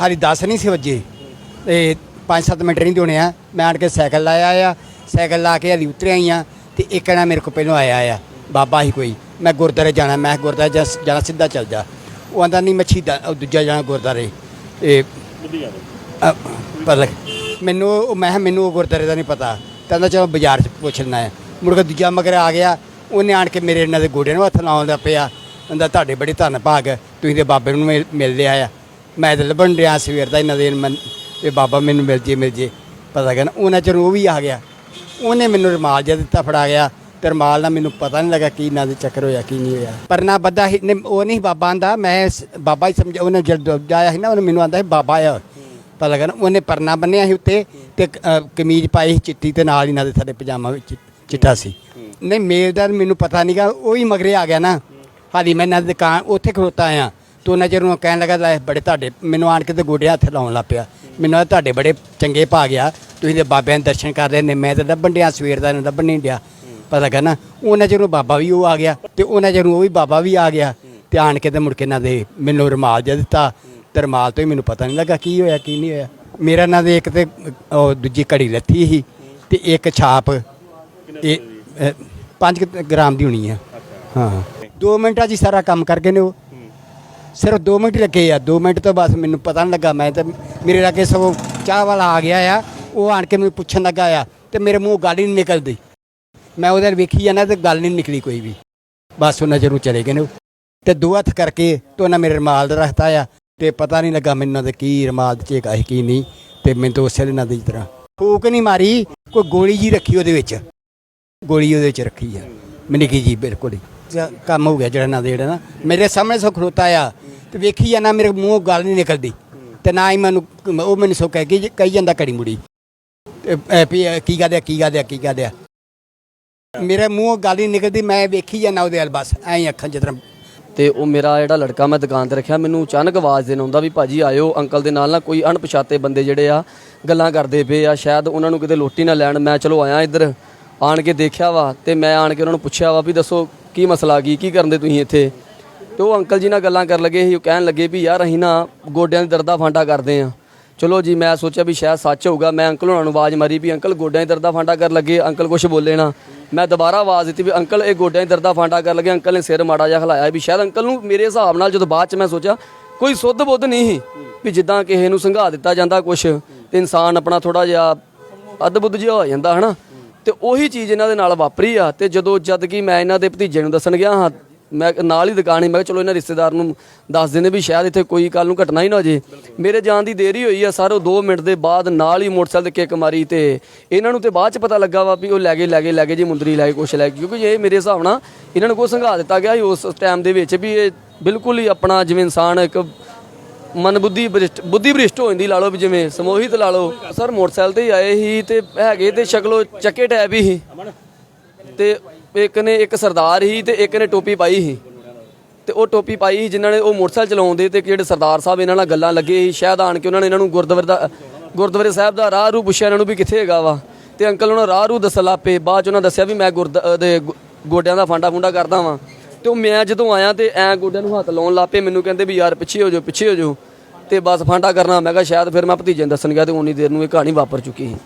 ਹਾਲੀ 10 ਨਹੀਂ ਸੀ ਵੱਜੇ। ਤੇ 5-7 ਮਿੰਟ ਨਹੀਂ ਹੋਣੇ ਆ। ਮੈਂ ਆਣ ਕੇ ਸਾਈਕਲ ਲਾਇਆ ਆ। ਸਾਈਕਲ ਲਾ ਕੇ ਹਾਲੀ ਉਤਰਿਆ ਹੀ ਆ। ਤੇ ਇੱਕ ਨਾ ਮੇਰੇ ਕੋਲ ਪਹਿਲਾਂ ਆਇਆ ਆ। ਬਾਬਾ ਹੀ ਕੋਈ। ਮੈਂ ਗੁਰਦਾਰੇ ਜਾਣਾ। ਮੈਂ ਕਿਹਾ ਗੁਰਦਾਰੇ ਜਾ- ਜਾਣਾ ਸਿੱਧਾ ਚੱਲ ਜਾ। ਉਹ ਆਂਦਾ ਨਹੀਂ ਮੈਂ ਸ਼ਹੀਦਾਂ ਉਹ ਦੂਜਾ ਜਾਣਾ ਗੁਰਦਾਰੇ ਇਹ ਅ, ਪਰ ਮੈਨੂੰ ਉਹ- ਮੈਂ ਕਿਹਾ ਮੈਨੂੰ ਉਹ ਗੁਰਦਾਰੇ ਦਾ ਨਹੀਂ ਪਤਾ। ਕਹਿੰਦਾ ਚਲੋ ਬਾਜ਼ਾਰ 'ਚ ਪੁੱਛ ਲੈਣਾ ਹੈ ਮੁੜ ਕੇ ਦੂਜਾ ਮਗਰ ਆ ਗਿਆ। ਉਹਨੇ ਆਣ ਕੇ ਮੇਰੇ ਇਹਨਾਂ ਦੇ ਗੋਡਿਆਂ ਨੂੰ ਹੱਥ ਲਾਉਣ ਦਾ ਪਿਆ। ਕਹਿੰਦਾ ਤੁਹਾਡੇ ਬੜੇ ਧੰਨ ਭਾਗ ਤੁਸੀਂ ਦੇ ਬਾਬੇ ਨੂੰ ਮਿਲ- ਮਿਲ ਲਿਆ ਆ। ਮੈਂ ਤਾਂ ਲੱਭਣ ਰਿਹਾ ਸਵੇਰ ਦਾ ਇਹਨਾਂ ਦੇ ਮਨ ਇਹ ਬਾਬਾ ਮੈਨੂੰ ਮਿਲ ਜੇ ਮਿਲ ਜੇ। ਪਤਾ ਕਹਿੰਦਾ ਉਹਨਾਂ ਚਿਰ ਉਹ ਵੀ ਆ ਗਿਆ। ਉਹਨੇ ਮੈਨੂੰ ਰਮਾਲ ਜਿਹਾ ਦਿੱਤਾ ਫੜਾ ਗਿਆ। ਤੇ ਰਮਾਲ ਨਾਲ ਮੈਨੂੰ ਪਤਾ ਨਹੀਂ ਲੱਗਾ ਕੀ ਇਹਨਾਂ ਦੇ ਚੱਕਰ ਹੋਇਆ ਕੀ ਨਹੀਂ ਹੋਇਆ। ਪਰਨਾ ਬੱਦਾ ਹੀ ਨਹੀਂ ਉਹ ਨਹੀਂ ਬਾਬਾ ਆਂਦਾ। ਮੈਂ ਸ- ਬਾਬਾ ਹੀ ਸਮਝ ਉਹਨੇ ਜਦੋਂ ਜਾਇਆ ਸੀ ਨਾ ਉਹਨੇ ਮੈਨੂੰ ਆਂਦਾ ਸੀ ਬਾਬਾ ਆ। ਪਤਾ ਲੱਗਾ ਨਾ ਉਹਨੇ ਪਰਨਾ ਬੰਨਿਆ ਸੀ ਉੱਤੇ ਤੇ ਅ, ਕਮੀਜ਼ ਪਾਈ ਸੀ ਚਿੱਟੀ ਤੇ ਨਾਲ ਹੀ ਨਾਲ ਦੇ ਸਾਡੇ ਪਜਾਮਾ ਵਿੱਚ ਚਿੱਟਾ ਸੀ। ਨਹੀਂ ਮੇਲ ਦਾ ਮੈਨੂੰ ਪਤਾ ਨਹੀਂਗਾ ਉਹ ਹੀ ਮਗਰੇ ਆ ਗਿਆ ਨਾ। ਹਾਲੀ ਮੈਂ ਇਹਨਾਂ ਦੀ ਦੁਕਾਨ ਉੱਥੇ ਖੜੋਤਾ ਆ ਤੇ ਉਹਨਾਂ ਚਿਰ ਨੂੰ ਕਹਿਣ ਲੱਗਾ, ਲੈ ਬੜੇ ਤੁਹਾਡੇ, ਮੈਨੂੰ ਆਣ ਕੇ ਤੇ ਗੋਡੇ ਹੱਥ ਲਾਉਣ ਲੱਗ ਪਿਆ। ਮੈਨੂੰ ਆਂਹਦਾ ਤੁਹਾਡੇ ਬੜੇ ਚੰਗੇ ਪਾ ਗਿਆ। ਤੁਸੀਂ ਤੇ ਬਾਬਿਆਂ ਦੇ ਦਰਸ਼ਨ ਕਰ ਰਹੇ ਨੇ, ਮੈਂ ਤਾਂ ਲੱਭਣ ਡਿਆ, ਸਵੇਰ ਦਾ ਇਹਨੂੰ ਲੱਭਣ ਨਹੀਂ ਡਿਆ। ਪਤਾ ਲੱਗਾ ਨਾ ਉਹਨਾਂ ਚਿਰ ਨੂੰ ਬਾਬਾ ਵੀ ਉਹ ਆ ਗਿਆ ਤੇ ਉਹਨਾਂ ਚਿਰ ਨੂੰ ਉਹ ਵੀ ਬਾਬਾ ਵੀ ਆ ਗਿਆ ਤੇ ਆਣ ਕੇ ਤੇ ਮੁੜ ਕੇ ਨਾ ਦੇ ਮੈਨੂੰ ਰੁਮਾਲ ਜਿਹਾ ਦਿੱਤਾ। ਤੇ ਰੁਮਾਲ ਤੋਂ ਹੀ ਮੈਨੂੰ ਪਤਾ ਨਹੀਂ ਲੱਗਾ ਕੀ ਹੋਇਆ, ਕੀ ਨਹੀਂ ਹੋਇਆ। ਮੇਰਾ ਨਾਂ ਦੇ ਇੱਕ ਤੇ, ਉਹ ਦੂਜੀ ਘੜੀ ਲੱਥੀ ਸੀ ਤੇ ਇੱਕ ਛਾਪ, ਇਹ 5 ਗ੍ਰਾਮ ਦੀ ਹੋਣੀ ਆ। ਹਾਂ। 2 ਮਿੰਟਾਂ 'ਚ ਸਾਰਾ ਕੰਮ ਕਰ ਗਏ ਨੇ ਉਹ। ਸਿਰਫ 2 ਮਿੰਟ ਲੱਗੇ ਆ 2 ਮਿੰਟ ਤੋਂ ਬਸ ਮੈਨੂੰ ਪਤਾ ਨਹੀਂ ਲੱਗਾ ਮੈਂ ਤਾਂ ਮੇਰੇ ਲਾਗੇ ਸਗੋਂ ਚਾਹ ਵਾਲਾ ਆ ਗਿਆ ਆ ਉਹ ਆਣ ਕੇ ਮੈਨੂੰ ਪੁੱਛਣ ਲੱਗਾ ਆ ਤੇ ਮੇਰੇ ਮੂੰਹ ਗੱਲ ਹੀ ਨਹੀਂ ਨਿਕਲਦੀ। ਮੈਂ ਉਹਦੇ ਵੱਲ ਵੇਖੀ ਜਾਂਦਾ ਤੇ ਗੱਲ ਨਹੀਂ ਨਿਕਲੀ ਕੋਈ ਵੀ। ਬਸ ਉਹਨਾਂ ਚਿਰ ਨੂੰ ਚਲੇ ਗਏ ਨੇ। ਤੇ ਦੋ ਹੱਥ ਕਰਕੇ ਤੇ ਉਹਨਾਂ ਮੇਰੇ ਰਮਾਲ ਦਾ ਰੱਖਤਾ ਆ ਤੇ ਪਤਾ ਨਹੀਂ ਲੱਗਾ ਮੈਨੂੰ ਦੇ ਕੀ ਰਮਾਲ ਚ ਹੈਗਾ ਕੀ ਨਹੀਂ ਤੇ ਮੈਨੂੰ ਤਾਂ ਉਸੇ ਇਹਨਾਂ ਦੀ ਤਰ੍ਹਾਂ ਫੂਕ ਨਹੀਂ ਮਾਰੀ ਕੋਈ ਗੋਲੀ ਜੀ ਰੱਖੀ ਉਹਦੇ ਵਿੱਚ। ਗੋਲੀ ਉਹਦੇ ਵਿੱਚ ਰੱਖੀ ਆ। ਮਨਿੱਕੀ ਜੀ ਬਿਲਕੁਲ ਹੀ। ਕੰਮ ਹੋ ਗਿਆ ਜਿਹੜਾ ਨਾ ਦੇ ਜਿਹੜਾ ਨਾ। ਮੇਰੇ ਸਾਹਮਣੇ ਸੋ ਖਲੋਤਾ ਆ। ਤੇ ਵੇਖੀ ਜਾਂਦਾ ਮੇਰੇ ਮੂੰਹ ਗੱਲ ਨਹੀਂ ਨਿਕਲਦੀ ਤੇ ਨਾ ਹੀ ਮੈਨੂੰ ਉਹ ਮੈਨੂੰ ਸੋ ਕਹਿ ਕੇ ਕਹੀ ਜਾਂਦਾ ਘੜੀ ਮੁੜੀ। ਵੀ ਕੀ ਕਹਦਿਆ ਕੀ ਕਹਦਿਆ ਕੀ ਕਹਦਿਆ ਮੇਰੇ ਮੂੰਹ ਗੱਲ ਹੀ ਨਿਕਲਦੀ, ਮੈਂ ਵੇਖੀ ਜਾਂਦਾ ਉਹਦੇ ਵੱਲ ਬਸ, ਐਂ ਅੱਖਾਂ ਜਿਤਨਾ ਤੇ ਉਹ ਮੇਰਾ ਜਿਹੜਾ ਲੜਕਾ ਮੈਂ ਦੁਕਾਨ ਤੇ ਰੱਖਿਆ, ਮੈਨੂੰ ਅਚਾਨਕ ਆਵਾਜ਼ ਦੇਣ ਆਉਂਦਾ ਵੀ ਭਾਜੀ ਆਇਓ, ਅੰਕਲ ਦੇ ਨਾਲ ਨਾ ਕੋਈ ਅਣਪਛਾਤੇ ਬੰਦੇ ਜਿਹੜੇ ਆ, ਗੱਲਾਂ ਕਰਦੇ ਪਏ ਆ, ਸ਼ਾਇਦ ਉਹਨਾਂ ਨੂੰ ਕਿਤੇ ਲੋਟੀ ਨਾ ਲੈਣ, ਮੈਂ ਚਲੋ ਆਇਆ ਇੱਧਰ, ਆਣ ਕੇ ਦੇਖਿਆ ਵਾ ਤੇ ਮੈਂ ਆਣ ਕੇ ਉਹਨਾਂ ਨੂੰ ਪੁੱਛਿਆ ਵਾ ਵੀ ਦੱਸੋ ਕੀ ਮਸਲਾ, ਕੀ ਕੀ ਕਰਦੇ ਤੁਸੀਂ ਇੱਥੇ? ਤੇ ਉਹ ਅੰਕਲ ਜੀ ਨਾਲ ਗੱਲਾਂ ਕਰਨ ਲੱਗੇ ਸੀ, ਉਹ ਕਹਿਣ ਲੱਗੇ ਵੀ ਯਾਰ ਅਸੀਂ ਨਾ ਗੋਡਿਆਂ ਦੀ ਦਰਦਾਂ ਫਾਂਟਾ ਕਰਦੇ ਆ ਚਲੋ ਜੀ, ਮੈਂ ਸੋਚਿਆ ਵੀ ਸ਼ਾਇਦ ਸੱਚ ਹੋਊਗਾ, ਮੈਂ ਅੰਕਲ ਹੋਣਾ ਨੂੰ ਆਵਾਜ਼ ਮਾਰੀ ਵੀ ਅੰਕਲ ਗੋਡਿਆਂ ਦੀ ਦਰਦਾਂ ਫਾਂਟਾ ਕਰਨ ਲੱਗੇ, ਅੰਕਲ ਕੁਝ ਬੋਲੇ ਨਾ। ਮੈਂ ਦੁਬਾਰਾ ਆਵਾਜ਼ ਦਿੱਤੀ ਵੀ ਅੰਕਲ, ਇਹ ਗੋਡਿਆਂ ਦੀ ਦਰਦਾਂ ਫਾਂਟਾ ਕਰਨ ਲੱਗੇ, ਅੰਕਲ ਨੇ ਸਿਰ ਮਾੜਾ ਜਿਹਾ ਹਿਲਾਇਆ ਵੀ ਸ਼ਾਇਦ ਅੰਕਲ ਨੂੰ ਮੇਰੇ ਹਿਸਾਬ ਨਾਲ ਜਦੋਂ ਬਾਅਦ ਚ ਮੈਂ ਸੋਚਿਆ ਕੋਈ ਸੁੱਧ ਬੁੱਧ ਨਹੀਂ ਸੀ ਵੀ ਜਿੱਦਾਂ ਕਿਸੇ ਨੂੰ ਸੰਘਾ ਦਿੱਤਾ ਜਾਂਦਾ ਕੁਝ ਤੇ ਇਨਸਾਨ ਆਪਣਾ ਥੋੜਾ ਜਿਹਾ ਅਦਬੁੱਧ ਜਿਹਾ ਹੋ ਜਾਂਦਾ, ਹਨਾ? ਤੇ ਉਹੀ ਚੀਜ਼ ਇਹਨਾਂ ਦੇ ਨਾਲ ਵਾਪਰੀ ਆ, ਤੇ ਜਦੋਂ ਜਦ ਕਿ ਮੈਂ ਇਹਨਾਂ ਦੇ ਭਤੀਜੇ ਨੂੰ ਦੱਸਣ ਗਿਆ ਹਾਂ ਮੈਂ ਨਾਲ ਹੀ ਦੁਕਾਨ ਹੀ। ਮੈਂ ਕਿਹਾ ਚਲੋ ਇਹਨਾਂ ਰਿਸ਼ਤੇਦਾਰ ਨੂੰ ਦੱਸ ਦਿੰਦੇ ਵੀ ਸ਼ਾਇਦ ਇੱਥੇ ਕੋਈ ਕੱਲ ਨੂੰ ਘਟਨਾ ਹੀ ਨਾ ਹੋ ਜੇ। ਮੇਰੇ ਜਾਣ ਦੀ ਦੇਰੀ ਹੋਈ ਆ ਸਰ ਉਹ 2 ਮਿੰਟ ਦੇ ਬਾਅਦ ਨਾਲ ਹੀ ਮੋਟਰਸਾਈਕਲ ਤੇ ਕਿੱਕ ਮਾਰੀ ਤੇ ਇਹਨਾਂ ਨੂੰ ਤੇ ਬਾਅਦ ਚ ਪਤਾ ਲੱਗਾ ਵਾ ਵੀ ਉਹ ਲੈ ਗਏ ਲੈ ਗਏ ਲੈ ਗਏ ਜੀ ਮੁੰਦਰੀ ਲੈ ਗਏ ਕੁਛ ਲੈ ਗਏ। ਕਿਉਂਕਿ ਇਹ ਮੇਰੇ ਹਿਸਾਬ ਨਾਲ ਇਹਨਾਂ ਨੂੰ ਕੋਈ ਸੰਘਾ ਦਿੱਤਾ ਗਿਆ ਉਸ ਟਾਈਮ ਦੇ ਵਿੱਚ ਵੀ ਇਹ ਬਿਲਕੁਲ ਹੀ ਆਪਣਾ ਜਿਵੇਂ ਇਨਸਾਨ ਇੱਕ ਮਨ ਬੁੱਧੀ ਬ੍ਰਿਸ਼ਟ ਬੁੱਧੀ ਬ੍ਰਿਸ਼ਟ ਹੋ ਜਾਂਦੀ ਲਾ ਲਓ ਵੀ ਜਿਵੇਂ ਸਮੋਹਿਤ ਲਾ ਲਓ। ਸਰ ਮੋਟਰਸਾਈਕਲ ਤੇ ਹੀ ਆਏ ਸੀ ਤੇ ਹੈਗੇ ਤੇ ਸ਼ਕਲੋ ਚੱਕੇ ਟੈਬ ਹੀ ਤੇ ਇੱਕ ਨੇ ਇੱਕ ਸਰਦਾਰ ਹੀ ਤੇ ਇੱਕ ਨੇ ਟੋਪੀ ਪਾਈ ਸੀ। ਤੇ ਉਹ ਟੋਪੀ ਪਾਈ ਸੀ ਜਿਨ੍ਹਾਂ ਨੇ ਉਹ ਮੋਟਰਸਾਈਕਲ ਚਲਾਉਂਦੇ ਤੇ ਜਿਹੜੇ ਸਰਦਾਰ ਸਾਹਿਬ ਇਹਨਾਂ ਨਾਲ ਗੱਲਾਂ ਲੱਗੇ ਸੀ। ਸ਼ਾਇਦ ਆਣ ਕੇ ਉਹਨਾਂ ਨੇ ਇਹਨਾਂ ਨੂੰ ਗੁਰਦੁਆਰੇ ਦਾ, ਗੁਰਦੁਆਰੇ ਸਾਹਿਬ ਦਾ ਰਾਹ ਰੂ ਪੁੱਛਿਆ ਇਹਨਾਂ ਨੂੰ ਵੀ ਕਿੱਥੇ ਹੈਗਾ ਵਾ। ਤੇ ਅੰਕਲ ਉਹਨਾਂ ਰਾਹ ਰੂ ਦੱਸਣ ਲੱਗ ਪਏ। ਬਾਅਦ ਚ ਉਹਨਾਂ ਦੱਸਿਆ ਵੀ ਮੈਂ ਗੁਰਦ ਦੇ ਗੋਡਿਆਂ ਦਾ ਫਾਂਡਾ ਫੁੰਡਾ ਕਰਦਾ ਵਾਂ। ਤੇ ਉਹ ਮੈਂ ਜਦੋਂ ਆਇਆ ਤੇ ਐ ਗੋਡਿਆਂ ਨੂੰ ਹੱਥ ਲਾਉਣ ਲੱਗ ਪਏ। ਮੈਨੂੰ ਕਹਿੰਦੇ ਵੀ ਯਾਰ ਪਿੱਛੇ ਹੋ ਜਾਓ, ਪਿੱਛੇ ਹੋ ਜਾਓ। ਤੇ ਬਸ ਫਾਂਡਾ ਕਰਨਾ। ਮੈਂ ਕਿਹਾ ਸ਼ਾਇਦ ਫਿਰ ਮੈਂ ਭਤੀਜੇ ਨੂੰ ਦੱਸਣ ਗਿਆ ਤੇ ਉਨੀ ਦੇਰ ਨੂੰ ਇਹ ਕਹਾਣੀ ਵਾਪਰ ਚੁੱਕੀ ਸੀ।